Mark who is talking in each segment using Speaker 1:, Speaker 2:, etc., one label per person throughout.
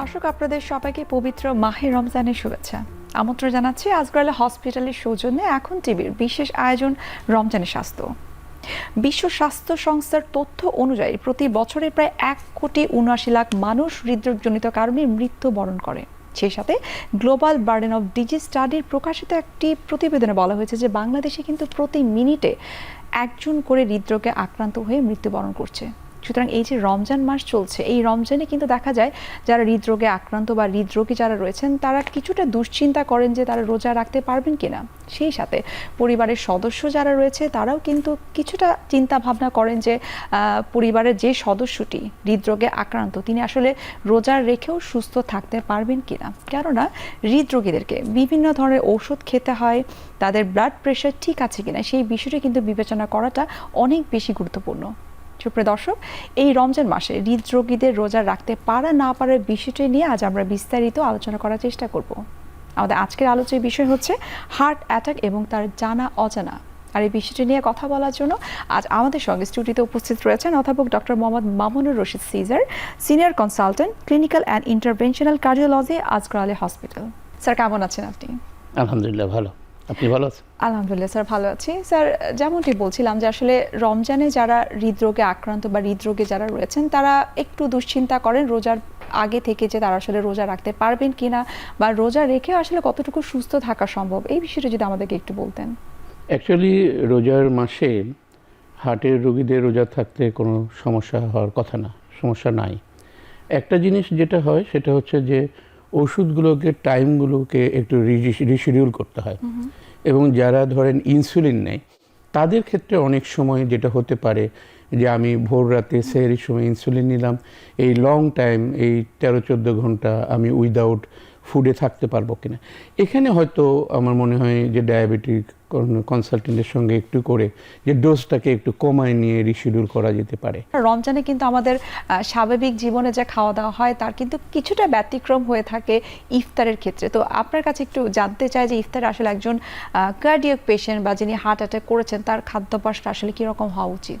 Speaker 1: দর্শক, আপনাদের সবাইকে পবিত্র মাহে রমজানের শুভেচ্ছা। আমন্ত্রণ জানাচ্ছি আজগরালা হসপিটালের সৌজন্যে এখন টিভির বিশেষ আয়োজন রমজানের স্বাস্থ্য। বিশ্ব স্বাস্থ্য সংস্থার তথ্য অনুযায়ী প্রতি বছরে প্রায় এক কোটি উনআশি লাখ মানুষ হৃদরোগজনিত কারণে মৃত্যুবরণ করে। সেই সাথে গ্লোবাল বার্ডেন অফ ডিজিজ স্টাডির প্রকাশিত একটি প্রতিবেদনে বলা হয়েছে যে বাংলাদেশে কিন্তু প্রতি মিনিটে একজন করে হৃদরোগে আক্রান্ত হয়ে মৃত্যুবরণ করছে। সুতরাং এই যে রমজান মাস চলছে, এই রমজানে কিন্তু দেখা যায় যারা হৃদরোগে আক্রান্ত বা হৃদরোগী যারা রয়েছেন, তারা কিছুটা দুশ্চিন্তা করেন যে তারা রোজা রাখতে পারবেন কিনা। সেই সাথে পরিবারের সদস্য যারা রয়েছে, তারাও কিন্তু কিছুটা চিন্তা ভাবনা করেন যে পরিবারের যে সদস্যটি হৃদরোগে আক্রান্ত, তিনি আসলে রোজা রেখেও সুস্থ থাকতে পারবেন কিনা। কেননা হৃদরোগীদেরকে বিভিন্ন ধরনের ঔষধ খেতে হয়, তাদের ব্লাড প্রেশার ঠিক আছে কিনা, সেই বিষয়টা কিন্তু বিবেচনা করাটা অনেক বেশি গুরুত্বপূর্ণ। সুপ্রিয় দর্শক, এই রমজান মাসে হৃদরোগীদের রোজা রাখতে পারা না পারার বিষয়টি নিয়ে আজ আমরা বিস্তারিত আলোচনা করার চেষ্টা করব। আমাদের আজকের আলোচনার বিষয় হচ্ছে হার্ট অ্যাটাক এবং তার জানা অজানা। আর এই বিষয়টি নিয়ে কথা বলার জন্য আজ আমাদের সঙ্গে স্টুডিওতে উপস্থিত রয়েছেন অধ্যাপক doctor Mohammad Mamunur Rashid Sizar, senior consultant, clinical and interventional cardiology, Azgar Ali hospital. Sir, কেমন আছেন আপনি?
Speaker 2: আলহামদুলিল্লাহ, ভালো। আপনি ভালো আছেন?
Speaker 1: আলহামদুলিল্লাহ স্যার ভালো আছি। স্যার যেমনটি বলছিলাম যে আসলে রমজানে যারা হৃদরোগে আক্রান্ত বা হৃদরোগে যারা রয়েছেন তারা একটু দুশ্চিন্তা করেন রোজার আগে থেকে যে তারা আসলে রোজা রাখতে পারবেন কিনা বা রোজা রেখে আসলে কতটুকু সুস্থ থাকা সম্ভব এই বিষয়টা যদি আমাদেরকে একটু বলতেন।
Speaker 2: অ্যাকচুয়ালি রোজার মাসে হার্টের রোগীদের রোজা থাকতে কোনো সমস্যা হওয়ার কথা না সমস্যা নাই। একটা জিনিস যেটা হয় সেটা হচ্ছে যে ওষুধগুলোকে টাইমগুলোকে একটু রিশিডিউল করতে হয়। এবং যারা ধরেন ইনসুলিন নেয় তাদের ক্ষেত্রে অনেক সময় যেটা হতে পারে যে আমি ভোর রাতে সেহরির সময় ইনসুলিন নিলাম এই লং টাইম এই তেরো চোদ্দ ঘণ্টা আমি উইদাউট ফুডে থাকতে পারব কিনা। এখানে হয়তো আমার মনে হয় যে ডায়াবেটিক কনসালটেন্টের সঙ্গে একটু করে যে ডোজটাকে একটু কমায় নিয়ে রিশিডিউল করা যেতে পারে।
Speaker 1: রমজানে কিন্তু আমাদের স্বাভাবিক জীবনে যা খাওয়া দাওয়া হয় তার কিন্তু কিছুটা ব্যতিক্রম হয়ে থাকে ইফতারের ক্ষেত্রে। তো আপনার কাছে একটু জানতে চাই যে ইফতার আসলে একজন কার্ডিয়াক পেশেন্ট বা যিনি হার্ট অ্যাটাক করেছেন তার খাদ্যাভ্যাসটা আসলে কীরকম হওয়া উচিত?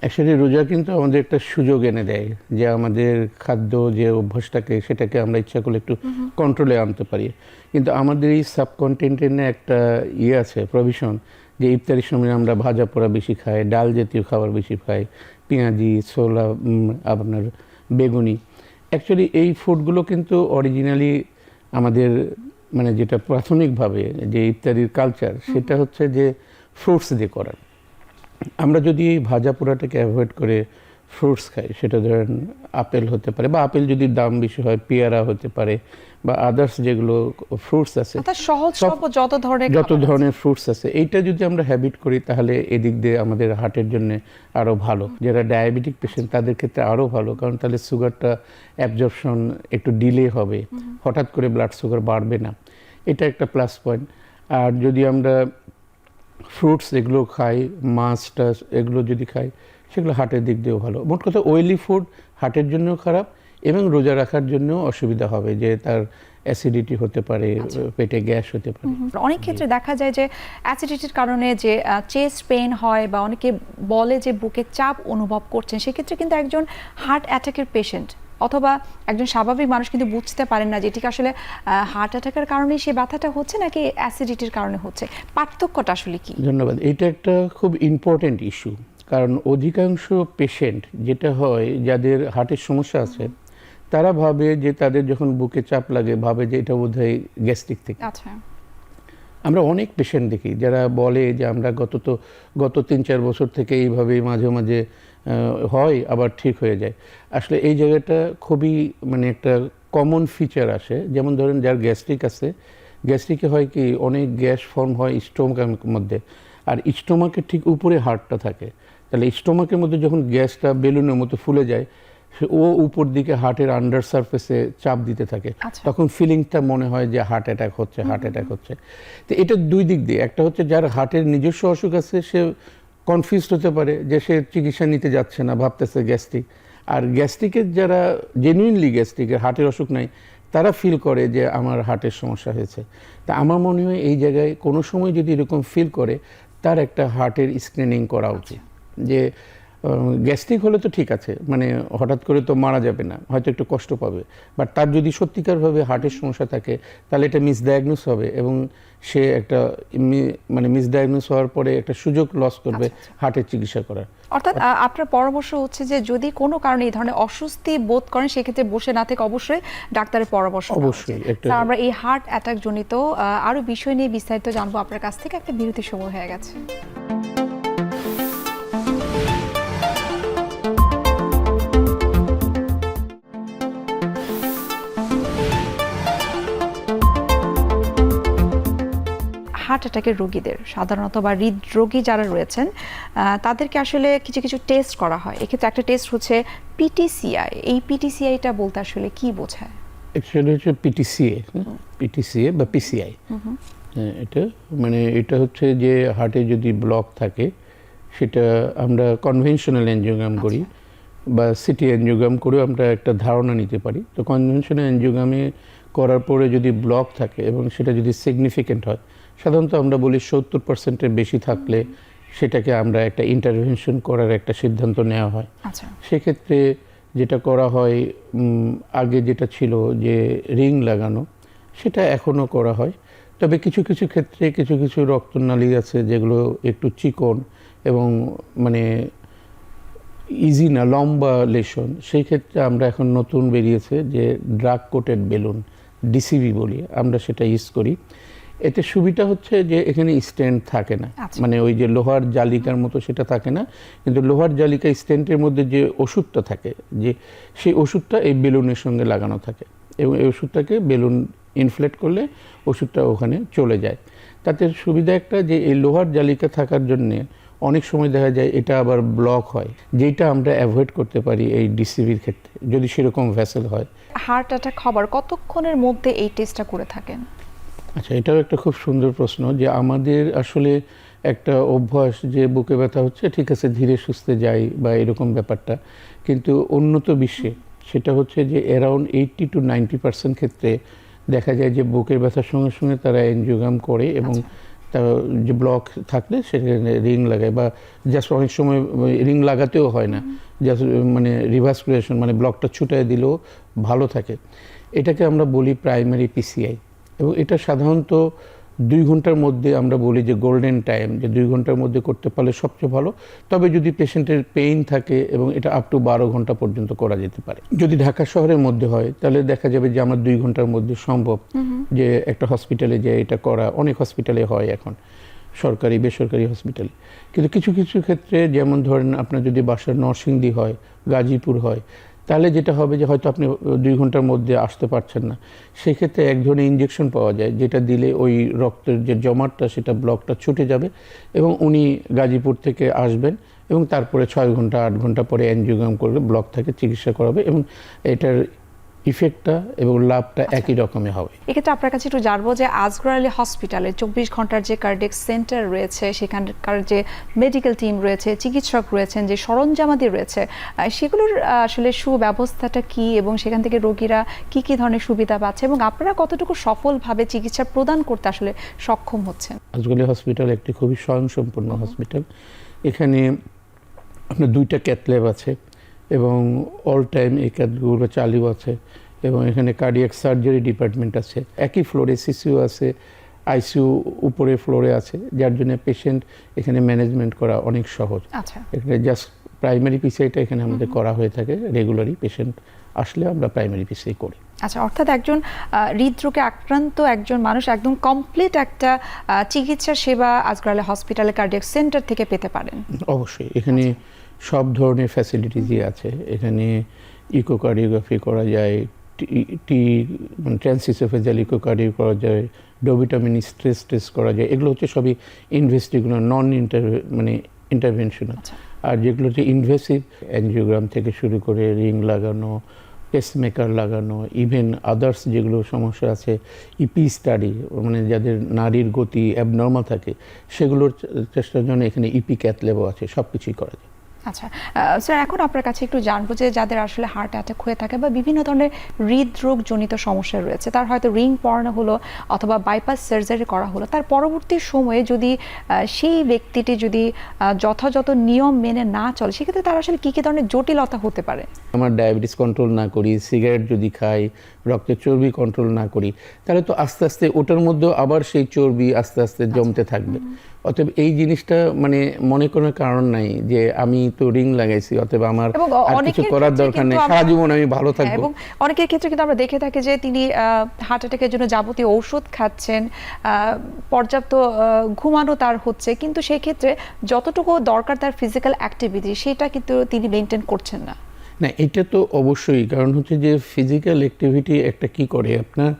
Speaker 2: অ্যাকচুয়ালি রোজা কিন্তু আমাদের একটা সুযোগ এনে দেয় যে আমাদের খাদ্য যে অভ্যাসটাকে সেটাকে আমরা ইচ্ছা করলে একটু কন্ট্রোলে আনতে পারি। কিন্তু আমাদের এই সাবকন্টেন্টের একটা ইয়ে আছে প্রভিশন যে ইফতারির সময় আমরা ভাজা পোড়া বেশি খাই ডাল জাতীয় খাবার বেশি খাই পেঁয়াজি ছোলা আপনার বেগুনি। অ্যাকচুয়ালি এই ফুডগুলো কিন্তু অরিজিনালি আমাদের মানে যেটা প্রাথমিকভাবে যে ইফতারির কালচার সেটা হচ্ছে যে ফ্রুটস দিয়ে করা আমরা যদি এই ভাজা পোড়াটাকে অ্যাভয়েড করে ফ্রুটস খাই সেটা ধরেন আপেল হতে পারে বা আপেল যদি দাম বেশি হয় পেয়ারা হতে পারে বা আদার্স যেগুলো ফ্রুটস আছে
Speaker 1: সহজ যত ধরনের
Speaker 2: যত ধরনের ফ্রুটস আছে এইটা যদি আমরা হ্যাবিট করি তাহলে এদিক দিয়ে আমাদের হার্টের জন্য আরও ভালো। যারা ডায়াবেটিক পেশেন্ট তাদের ক্ষেত্রে আরও ভালো কারণ তাহলে সুগারটা অ্যাবজর্পশন একটু ডিলে হবে। হঠাৎ করে ব্লাড সুগার বাড়বে না। এটা একটা প্লাস পয়েন্ট আর যদি আমরা ফ্রুটস এগুলো খাই মাছ টাছ এগুলো যদি খাই সেগুলো হার্টের দিক দিয়েও ভালো। মোট কথা অয়েলি ফুড হার্টের জন্যও খারাপ এবং রোজা রাখার জন্যও অসুবিধা হবে যে তার অ্যাসিডিটি হতে পারে পেটে গ্যাস হতে পারে।
Speaker 1: অনেক ক্ষেত্রে দেখা যায় যে অ্যাসিডিটির কারণে যে চেস্ট পেন হয় বা অনেকে বলে যে বুকে চাপ অনুভব করছেন সেক্ষেত্রে কিন্তু একজন হার্ট অ্যাটাকের পেশেন্ট অথবা একজন স্বাভাবিক মানুষ কিন্তু বুঝতে পারেন না যে এটি আসলে হার্ট অ্যাটাকের কারণে সেই ব্যথাটা হচ্ছে নাকি অ্যাসিডিটির কারণে হচ্ছে। পার্থক্যটা আসলে কি?
Speaker 2: ধন্যবাদ। এটা একটা খুব ইম্পর্টেন্ট ইস্যু কারণ অধিকাংশ পেশেন্ট যেটা হয় যাদের হার্টের সমস্যা আছে তারা ভাবে যে তাদের যখন বুকে চাপ লাগে ভাবে যে এটা বোধহয় গ্যাস্ট্রিক থেকে।
Speaker 1: আচ্ছা।
Speaker 2: আমরা অনেক পেশেন্ট দেখি যারা বলে যে আমরা গত তো গত তিন চার বছর থেকে এইভাবেই মাঝে মাঝে হয় আবার ঠিক হয়ে যায়। আসলে এই জায়গাটা খুবই মানে একটা কমন ফিচার আসে। যেমন ধরেন যার গ্যাস্ট্রিক আছে গ্যাস্ট্রিকে হয় কি অনেক গ্যাস ফর্ম হয় স্টোমাকের মধ্যে। আর স্টোমাকের ঠিক উপরে হার্টটা থাকে। তাহলে স্টোমাকের মধ্যে যখন গ্যাসটা বেলুনের মতো ফুলে যায় সে- ও উপর দিকে হার্টের আন্ডার সারফেসে চাপ দিতে থাকে।
Speaker 1: আচ্ছা।
Speaker 2: তখন ফিলিংটা মনে হয় যে হার্ট অ্যাটাক হচ্ছে হার্ট অ্যাটাক হচ্ছে। তো এটা দুই দিক দিয়ে। একটা হচ্ছে যার হার্টের নিজস্ব অসুখ আছে সে কনফিউজড হতে পারে যে সে চিকিৎসা নিতে যাচ্ছে না, ভাবতেছে গ্যাস্ট্রিক। আর গ্যাস্ট্রিকের যারা জেনুইনলি গ্যাস্ট্রিকের হার্টের অসুখ নাই, তারা ফিল করে যে আমার হার্টের সমস্যা হয়েছে। তা আমার মনে হয় এই জায়গায় কোনো সময় যদি এরকম ফিল করে, তার একটা হার্টের স্ক্রিনিং করা উচিত। যে গ্যাস্ট্রিক হলে তো ঠিক আছে মানে হঠাৎ করে তো মারা যাবে না হয়তো একটু কষ্ট পাবে। বাট তার যদি সত্যিকারভাবে হার্টের সমস্যা থাকে তাহলে এটা মিসডায়াগনোস হবে এবং সে একটা মানে মিসডায়াগনোস হওয়ার পরে একটা সুযোগ লস করবে হার্টের চিকিৎসা করার।
Speaker 1: অর্থাৎ আপনার পরামর্শ হচ্ছে যে যদি কোনো কারণে এই ধরনের অস্বস্তি বোধ করেন সেক্ষেত্রে বসে না থেকে অবশ্যই ডাক্তারের পরামর্শ
Speaker 2: অবশ্যই,
Speaker 1: আমরা এই হার্ট অ্যাটাক জনিত আ, আরও বিষয় নিয়ে বিস্তারিত জানব। আপনার কাছ থেকে একটা বিরতির সময় হয়ে গেছে। হার্ট অ্যাটাকের রোগীদের সাধারণত বা হৃদরোগী যারা রয়েছেন তাদেরকে আসলে কিছু কিছু টেস্ট করা হয়। এক্ষেত্রে একটা টেস্ট হচ্ছে পিটিসিআই এই পিটিসিআইটা বলতে আসলে কি বোঝায়?
Speaker 2: অ্যাকচুয়ালি হচ্ছে পিটিসিএ পিটিসিএ বা পিসিআই এটা মানে এটা হচ্ছে যে হার্টে যদি ব্লক থাকে সেটা আমরা কনভেনশনাল এনজিওগ্রাম করি বা সিটি এনজিওগ্রাম করেও আমরা একটা ধারণা নিতে পারি। তো কনভেনশনাল এনজিওগ্রামে করার পরে যদি ব্লক থাকে এবং সেটা যদি সিগনিফিকেন্ট হয় সাধারণত আমরা বলি সত্তর পার্সেন্টের বেশি থাকলে সেটাকে আমরা একটা ইন্টারভেনশন করার একটা সিদ্ধান্ত নেওয়া হয়।
Speaker 1: আচ্ছা।
Speaker 2: সেক্ষেত্রে যেটা করা হয় আগে যেটা ছিল যে রিং লাগানো সেটা এখনও করা হয়। তবে কিছু কিছু ক্ষেত্রে কিছু কিছু রক্তনালী আছে যেগুলো একটু চিকন এবং মানে ইজি না লম্বা লেশন। সেই ক্ষেত্রে আমরা এখন নতুন বেরিয়েছে যে ড্রাগ কোটেড বেলুন ডিসিবি বলি আমরা সেটা ইউজ করি। এতে সুবিধা হচ্ছে যে এখানে স্ট্যান্ড থাকে না।
Speaker 1: আচ্ছা।
Speaker 2: মানে ওই যে লোহার জালিকার মতো সেটা থাকে না কিন্তু লোহার জালিকা স্ট্যান্ডের মধ্যে যে ওষুধটা থাকে যে সেই ওষুধটা এই বেলুনের সঙ্গে লাগানো থাকে এবং এই ওষুধটাকে বেলুন ইনফ্লেট করলে ওষুধটা ওখানে চলে যায়। তাতে সুবিধা একটা যে এই লোহার জালিকা থাকার জন্যে অনেক সময় দেখা যায় এটা আবার ব্লক হয় যেটা আমরা অ্যাভয়েড করতে পারি এই ডিসিবির ক্ষেত্রে যদি সেরকম ভ্যাসেল হয়।
Speaker 1: হার্ট অ্যাটাক হবার কতক্ষণের মধ্যে এই টেস্টটা করে থাকেন?
Speaker 2: আচ্ছা এটাও একটা খুব সুন্দর প্রশ্ন যে আমাদের আসলে একটা অভ্যাস যে বুকে ব্যথা হচ্ছে ঠিক আছে ধীরে সুস্থে যাই বা এরকম ব্যাপারটা। কিন্তু উন্নত বিশ্বে সেটা হচ্ছে যে around eighty to ninety percent ক্ষেত্রে দেখা যায় যে বুকের ব্যথার সঙ্গে সঙ্গে তারা এনজিওগ্রাম করে এবং তার যে ব্লক থাকলে সেখানে রিং লাগায় বা জাস্ট অনেক সময় রিং লাগাতেও হয় না। জাস্ট মানে রিভার্সকুলেশন মানে ব্লকটা ছুটায় দিলেও ভালো থাকে। এটাকে আমরা বলি প্রাইমারি পিসিআই এবং এটা সাধারণত দুই ঘণ্টার মধ্যে আমরা বলি যে গোল্ডেন টাইম যে দুই ঘণ্টার মধ্যে করতে পারলে সবচেয়ে ভালো। তবে যদি পেশেন্টের পেইন থাকে এবং এটা আপ টু বারো ঘণ্টা পর্যন্ত করা যেতে পারে। যদি ঢাকা শহরের মধ্যে হয় তাহলে দেখা যাবে যে আমার দুই ঘণ্টার মধ্যে সম্ভব যে একটা হসপিটালে যে এটা করা। অনেক হসপিটালে হয় এখন সরকারি বেসরকারি হসপিটালে কিন্তু কিছু কিছু ক্ষেত্রে যেমন ধরেন আপনার যদি বাসার নরসিংদী হয় গাজীপুর হয় তাহলে যেটা হবে যে হয়তো আপনি দুই ঘণ্টার মধ্যে আসতে পারছেন না। সেক্ষেত্রে এক ধরনের ইঞ্জেকশন পাওয়া যায়, যেটা দিলে ওই রক্তের যে জমাটটা, সেটা ব্লকটা ছুটে যাবে এবং উনি গাজীপুর থেকে আসবেন এবং তারপরে ছয় ঘণ্টা, আট ঘণ্টা পরে অ্যানজিওগ্রাম করবে ব্লক থেকে চিকিৎসা করাবে এবং এটার ইফেক্টটা এবং লাভটা একই রকমই হবে।
Speaker 1: এক্ষেত্রে আপনার কাছে একটু জানব যে আজগর আলী হসপিটালে চব্বিশ ঘণ্টার যে কার্ডিক সেন্টার রয়েছে সেখানকার যে মেডিকেল টিম রয়েছে চিকিৎসক রয়েছেন যে সরঞ্জামাদি রয়েছে সেগুলোর আসলে সুব্যবস্থাটা কি এবং সেখান থেকে রোগীরা কি কি ধরনের সুবিধা পাচ্ছে এবং আপনারা কতটুকু সফলভাবে চিকিৎসা প্রদান করতে আসলে সক্ষম হচ্ছেন?
Speaker 2: আজগলি হসপিটাল একটি খুবই স্বয়ংসম্পূর্ণ হসপিটাল। এখানে আপনার দুইটা ক্যাথ ল্যাব আছে এবং অল টাইম এই ক্যাথগুলো চালু আছে। এবং এখানে কার্ডিয়াক সার্জারি ডিপার্টমেন্ট আছে। একই ফ্লোরে সিসিউ আছে আইসিইউ উপরে ফ্লোরে আছে যার জন্য পেশেন্ট এখানে ম্যানেজমেন্ট করা অনেক সহজ।
Speaker 1: আচ্ছা।
Speaker 2: এখানে জাস্ট প্রাইমারি পিসিআইটা এখানে আমাদের করা হয়ে থাকে রেগুলারই পেশেন্ট আসলে আমরা প্রাইমারি পিসিআই করি।
Speaker 1: আচ্ছা অর্থাৎ একজন হৃদরোগে আক্রান্ত একজন মানুষ একদম কমপ্লিট একটা চিকিৎসা সেবা আজগর হসপিটালে কার্ডিয়াক সেন্টার থেকে পেতে পারেন।
Speaker 2: অবশ্যই এখানে সব ধরনের ফ্যাসিলিটিসই আছে। এখানে ইকোকার্ডিওগ্রাফি করা যায় টি- টি মানে ট্রান্সিসোফেজাল ইকোকার্ডিও করা যায় ডোবিটামিন স্ট্রেস টেস্ট করা যায় এগুলো হচ্ছে সবই ইনভেস্টিগুলো নন ইন্টার মানে ইন্টারভেনশনাল
Speaker 1: আচ্ছা।
Speaker 2: আর যেগুলো হচ্ছে ইনভেসিভ অ্যানজিওগ্রাম থেকে শুরু করে রিং লাগানো পেসমেকার লাগানো ইভেন আদার্স যেগুলো সমস্যা আছে ইপি স্টাডি মানে যাদের নারীর গতি অ্যাবনর্মাল থাকে সেগুলোর চেষ্টার জন্য এখানে ইপি ক্যাথলেবও আছে সব কিছুই করা যায়
Speaker 1: আচ্ছা স্যার, এখন আপনার কাছে একটু জানব যে যাদের আসলে হার্ট অ্যাটাক হয়ে থাকে বা বিভিন্ন ধরনের হৃদরোগ জনিত সমস্যা রয়েছে, তার হয়তো রিং পরানো হলো অথবা বাইপাস সার্জারি করা হলো, তার পরবর্তী সময়ে যদি সেই ব্যক্তিটি যদি যথাযথ নিয়ম মেনে না চলে, সেক্ষেত্রে তার আসলে কী কী ধরনের জটিলতা হতে পারে?
Speaker 2: আমার ডায়াবেটিস কন্ট্রোল না করি সিগারেট যদি খাই রক্তের চর্বি কন্ট্রোল না করি তাহলে তো আস্তে আস্তে ওটার মধ্যেও আবার সেই চর্বি আস্তে আস্তে জমতে থাকবে। অতএব এই জিনিসটা মানে মনে কোনো কারণ নাই যে আমি তো রিং লাগাইছি অতএব আমার আর কিছু করার দরকার নেই। সারা জীবন আমি ভালো
Speaker 1: হ্যাঁ,
Speaker 2: থাকব।
Speaker 1: এবং অনেকের ক্ষেত্রে কিন্তু আমরা দেখে থাকি যে তিনি হার্ট অ্যাটাকের জন্য যাবতীয় ঔষধ খাচ্ছেন আহ, পর্যাপ্ত ঘুমানো তার হচ্ছে কিন্তু সেই ক্ষেত্রে যতটুকু দরকার তার ফিজিক্যাল অ্যাক্টিভিটি সেটা কিন্তু তিনি মেনটেন করছেন না।
Speaker 2: না, এটা তো অবশ্যই। কারণ হচ্ছে যে ফিজিক্যাল অ্যাক্টিভিটি একটা কি করে? আপনার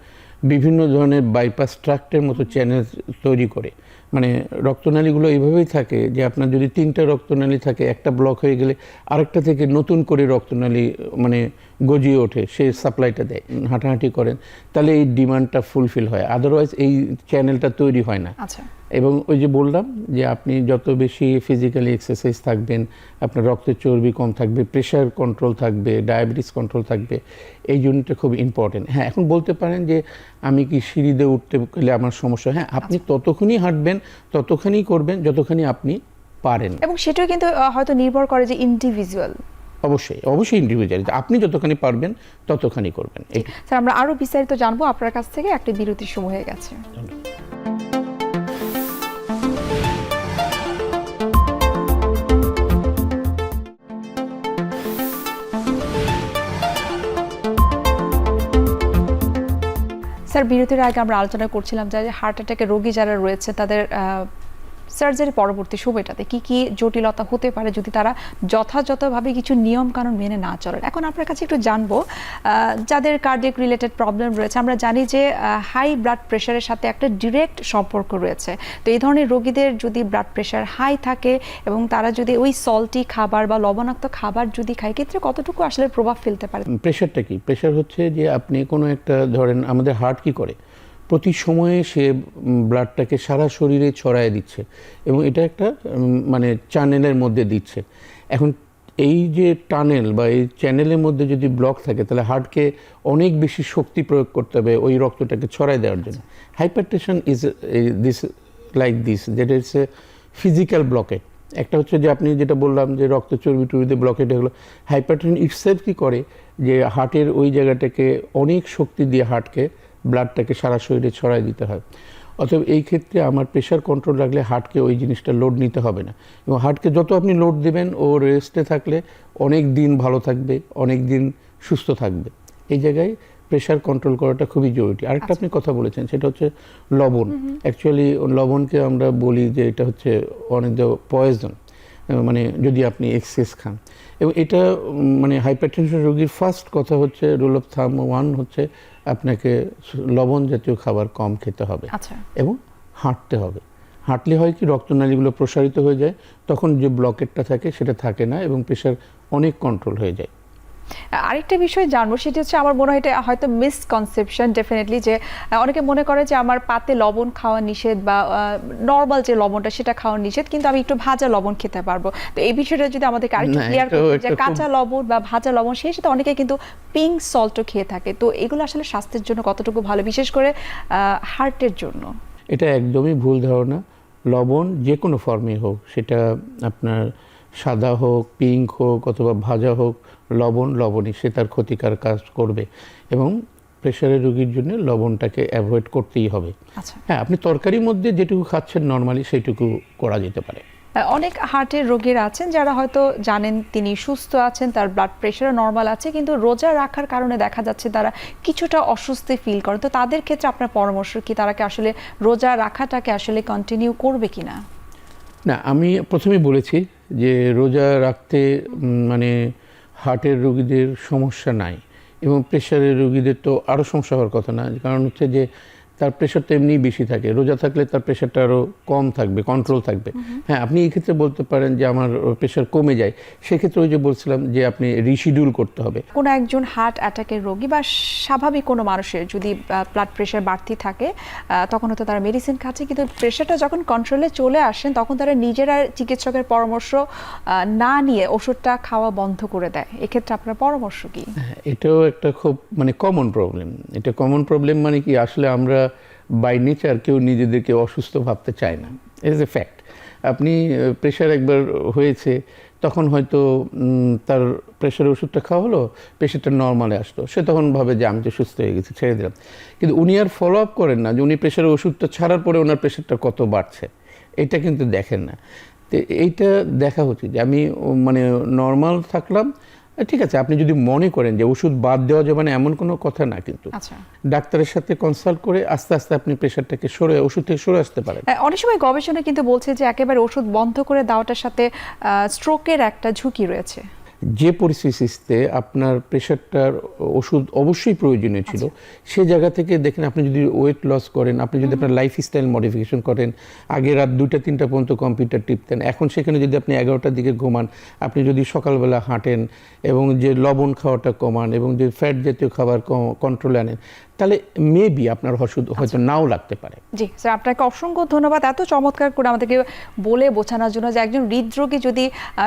Speaker 2: বিভিন্ন ধরনের বাইপাস ট্রাক্টের মতো চ্যানেল তৈরি করে। মানে রক্তনালীগুলো এইভাবেই থাকে যে আপনার যদি তিনটা রক্তনালী থাকে একটা ব্লক হয়ে গেলে আরেকটা থেকে নতুন করে রক্তনালী মানে গজিয়ে ওঠে সে সাপ্লাইটা দেয় হাঁটাহাঁটি করেন তাহলে এই ডিমান্ডটা ফুলফিল হয়। আদারওয়াইজ এই চ্যানেলটা তৈরি হয় না।
Speaker 1: আচ্ছা।
Speaker 2: এবং ওই যে বললাম যে আপনি যত বেশি ফিজিক্যালি এক্সারসাইজ থাকবেন আপনার রক্তের চর্বি কম থাকবে প্রেশার কন্ট্রোল থাকবে ডায়াবেটিস কন্ট্রোল থাকবে এই জন্যটা খুব ইম্পর্টেন্ট হ্যাঁ এখন বলতে পারেন যে আমি কি সিঁড়ি দিয়ে উঠতে গেলে আমার সমস্যা হ্যাঁ? আপনি ততক্ষণই হাঁটবেন ততখানি করবেন যতখানি আপনি পারেন।
Speaker 1: এবং সেটাও কিন্তু হয়তো নির্ভর করে যে ইন্ডিভিজুয়াল
Speaker 2: অবশ্যই অবশ্যই ইন্ডিভিজুয়াল আপনি যতখানি পারবেন ততখানি করবেন।
Speaker 1: স্যার আমরা আরও বিস্তারিত জানব আপনার কাছ থেকে একটা বিরতির সময় হয়ে গেছে। স্যার বিরতির আগে আমরা আলোচনা করছিলাম যে হার্ট অ্যাটাকের রোগী যারা রয়েছে তাদের সার্জারি পরবর্তী সময়টাতে কি কি জটিলতা হতে পারে যদি তারা যথাযথভাবে কিছু নিয়ম কানুন মেনে না চলেন? এখন আপনার কাছে একটু জানব যাদের কার্ডিয়াক রিলেটেড প্রবলেম রয়েছে, আমরা জানি যে হাই ব্লাড প্রেশারের সাথে একটা ডিরেক্ট সম্পর্ক রয়েছে। তো এই ধরনের রোগীদের যদি ব্লাড প্রেশার হাই থাকে এবং তারা যদি ওই সল্টি খাবার বা লবণাক্ত খাবার যদি খায় ক্ষেত্রে কতটুকু আসলে প্রভাব ফেলতে পারে?
Speaker 2: প্রেশারটা কি? প্রেশার হচ্ছে যে আপনি কোনো একটা, ধরেন আমাদের হার্ট কি করে? প্রতি সময়ে সে ব্লাডটাকে সারা শরীরে ছড়ায় দিচ্ছে এবং এটা একটা মানে চ্যানেলের মধ্যে দিচ্ছে। এখন এই যে টানেল বা এই চ্যানেলের মধ্যে যদি ব্লক থাকে, তাহলে হার্টকে অনেক বেশি শক্তি প্রয়োগ করতে হবে ওই রক্তটাকে ছড়ায় দেওয়ার জন্য। Hypertension is this like this যেটা হচ্ছে ফিজিক্যাল ব্লকেট একটা হচ্ছে যে আপনি যেটা বললাম যে রক্ত চর্বি টর্বিতে ব্লকেট হলো হাইপারটেনশন ইটসেলফ কী করে? যে হার্টের ওই জায়গাটাকে অনেক শক্তি দিয়ে হার্টকে ব্লাডটাকে সারা শরীরে ছড়াই দিতে হয়। অতএব এই ক্ষেত্রে আমার প্রেশার কন্ট্রোল রাখলে হার্টকে ওই জিনিসটা লোড নিতে হবে না। এবং হার্টকে যত আপনি লোড দেবেন ও রেস্টে থাকলে অনেক দিন ভালো থাকবে অনেক দিন সুস্থ থাকবে। এই জায়গায় প্রেশার কন্ট্রোল করাটা খুবই জরুরি। আরেকটা আপনি কথা বলেছেন সেটা হচ্ছে লবণ। অ্যাকচুয়ালি লবণকে আমরা বলি যে এটা হচ্ছে অনেক পয়জন মানে যদি আপনি এক্সেস খান। এবং এটা মানে হাইপারটেনশন রোগীর ফার্স্ট কথা হচ্ছে রুল অফ থাম ওয়ান হচ্ছে আপনাকে লবণ জাতীয় খাবার কম খেতে হবে
Speaker 1: আচ্ছা।
Speaker 2: এবং হাঁটতে হবে। হাঁটলে হয় কি রক্তনালীগুলো প্রসারিত হয়ে যায় তখন যে ব্লকেটটা থাকে সেটা থাকে না এবং প্রেশার অনেক কন্ট্রোল হয়ে যায়।
Speaker 1: আরেকটা বিষয় জানব সেটি হচ্ছে আমার মনে হয় এটা হয়তো মিসকনসেপশন ডেফিনেটলি যে অনেকে মনে করে যে আমার পাতে লবণ খাওয়া নিষেধ বা নর্মাল যে লবণটা সেটা খাওয়া নিষেধ কিন্তু আমি একটু ভাজা লবণ খেতে পারব। তো এই বিষয়টা যদি আমাদেরকে আরেকটু ক্লিয়ার করতে যে কাঁচা লবণ বা ভাজা লবণ সেই সাথে অনেকে কিন্তু পিঙ্ক সল্টও খেয়ে থাকে। তো এগুলো আসলে স্বাস্থ্যের জন্য কতটুকু ভালো বিশেষ করে হার্টের জন্য?
Speaker 2: এটা একদমই ভুল ধারণা। লবণ যে কোনো ফর্মে হোক সেটা আপনার সাদা হোক পিঙ্ক হোক অথবা ভাজা হোক লবণ লবণই সে তার ক্ষতিকার কাজ করবে। এবং প্রেশারের রোগীর জন্য লবণটাকে অ্যাভয়েড করতেই হবে।
Speaker 1: আচ্ছা।
Speaker 2: হ্যাঁ আপনি তরকারির মধ্যে যেটুকু খাচ্ছেন নর্মালি সেইটুকু করা যেতে পারে।
Speaker 1: অনেক হার্টের রোগীরা আছেন যারা হয়তো জানেন তিনি সুস্থ আছেন তার ব্লাড প্রেশারও নর্মাল আছে কিন্তু রোজা রাখার কারণে দেখা যাচ্ছে তারা কিছুটা অস্বস্তি ফিল করেন তো তাদের ক্ষেত্রে আপনার পরামর্শ কি তারা কি আসলে রোজা রাখাটাকে আসলে কন্টিনিউ করবে কিনা?
Speaker 2: না, আমি প্রথমেই বলেছি যে রোজা রাখতে মানে হার্টের রোগীদের সমস্যা নাই এবং প্রেশারের রোগীদের তো আরও সমস্যা হওয়ার কথা না। কারণ হচ্ছে যে তার প্রেশারটা এমনিই বেশি থাকে। রোজা থাকলে তার প্রেশারটা আরও কম থাকবে কন্ট্রোল থাকবে। হ্যাঁ আপনি এই ক্ষেত্রে বলতে পারেন যে আমার প্রেশার কমে যায়। সেক্ষেত্রে ওই যে বলছিলাম যে আপনি রিশিডিউল করতে হবে।
Speaker 1: কোনো একজন হার্ট অ্যাটাকের রোগী বা স্বাভাবিক কোনো মানুষের যদি ব্লাড প্রেশার বাড়তি থাকে তখন হয়তো তারা মেডিসিন খাচ্ছে কিন্তু প্রেশারটা যখন কন্ট্রোলে চলে আসেন তখন তারা নিজেরা চিকিৎসকের পরামর্শ না নিয়ে ওষুধটা খাওয়া বন্ধ করে দেয়। এক্ষেত্রে আপনার পরামর্শ কি?
Speaker 2: হ্যাঁ, এটাও একটা খুব মানে কমন প্রবলেম এটা কমন প্রবলেম মানে কি? আসলে আমরা বাই নেচার কেউ নিজেদেরকে অসুস্থ ভাবতে চায় না। ইজ এ ফ্যাক্ট আপনি প্রেশার একবার হয়েছে, তখন হয়তো তার প্রেশারের ওষুধটা খাওয়া হলো প্রেশারটা নর্মালে আসলো। সে তখন ভাবে যে আমি তো সুস্থ হয়ে গেছি, ছেড়ে দিলাম। কিন্তু উনি আর ফলো আপ করেন না যে উনি প্রেশারের ওষুধটা ছাড়ার পরে ওনার প্রেশারটা কত বাড়ছে। এটা কিন্তু দেখেন না। তো, এইটা দেখা উচিত যে আমি মানে নর্মাল থাকলাম ঠিক আছে আপনি যদি মনে করেন যে ওষুধ বাদ দেওয়া যাবে না এমন কোনো কথা না কিন্তু।
Speaker 1: আচ্ছা।
Speaker 2: ডাক্তারের সাথে কনসাল্ট করে আস্তে আস্তে আপনি প্রেশারটাকে সরে ওষুধ থেকে সরে আসতে পারেন।
Speaker 1: অনেক সময় গবেষণা কিন্তু বলছে যে একেবারে ওষুধ বন্ধ করে দেওয়াটার সাথে স্ট্রোকের একটা ঝুঁকি রয়েছে।
Speaker 2: যে পরিস্থিতিতে আপনার প্রেশারটার ওষুধ অবশ্যই প্রয়োজনীয় ছিল সে জায়গা থেকে দেখেন আপনি যদি ওয়েট লস করেন আপনি যদি আপনার লাইফ স্টাইল মডিফিকেশন করেন আগে রাত দুইটা তিনটা পর্যন্ত কম্পিউটার টিপতেন এখন সেখানে যদি আপনি এগারোটার দিকে ঘুমান আপনি যদি সকালবেলা হাঁটেন এবং যে লবণ খাওয়াটা কমান এবং যে ফ্যাট জাতীয় খাবার কন্ট্রোলে আনেন তাহলে মেবি আপনার ওষুধ হয়তো নাও লাগতে পারে।
Speaker 1: জি স্যার আপনাকে অসংখ্য ধন্যবাদ এত চমৎকার করে আমাদেরকে বলে বোঝানোর জন্য যে একজন হৃদরোগী যদি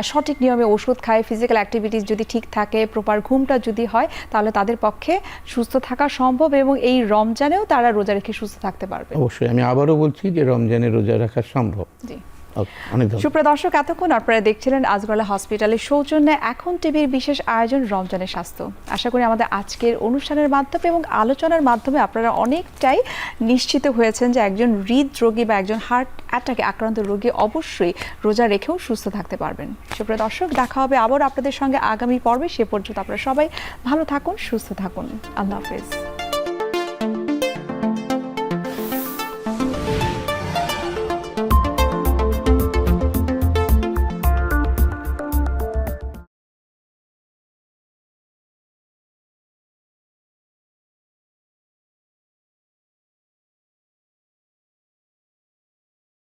Speaker 1: সঠিক নিয়মে ওষুধ খায় ফিজিক্যাল অ্যাক্টিভিটিস যদি ঠিক থাকে প্রপার ঘুমটা যদি হয় তাহলে তাদের পক্ষে সুস্থ থাকা সম্ভব এবং এই রমজানেও তারা রোজা রেখে সুস্থ থাকতে পারবে।
Speaker 2: অবশ্যই আমি আবারও বলছি যে রমজানে রোজা রাখা সম্ভব।
Speaker 1: জি। সুপ্রিয় দর্শক, এতক্ষণ আপনারা দেখছিলেন আজগলা হসপিটালের সৌজন্যে এখন টিভির বিশেষ আয়োজন রমজানের স্বাস্থ্য। আশা করি আমাদের আজকের অনুষ্ঠানের মাধ্যমে এবং আলোচনার মাধ্যমে আপনারা অনেকটাই নিশ্চিত হয়েছেন যে একজন হৃদরোগী বা একজন হার্ট অ্যাটাকে আক্রান্ত রোগী অবশ্যই রোজা রেখেও সুস্থ থাকতে পারবেন। সুপ্রিয় দর্শক, দেখা হবে আবার আপনাদের সঙ্গে আগামী পর্বে। সে পর্যন্ত আপনারা সবাই ভালো থাকুন, সুস্থ থাকুন। আল্লাহ হাফেজ।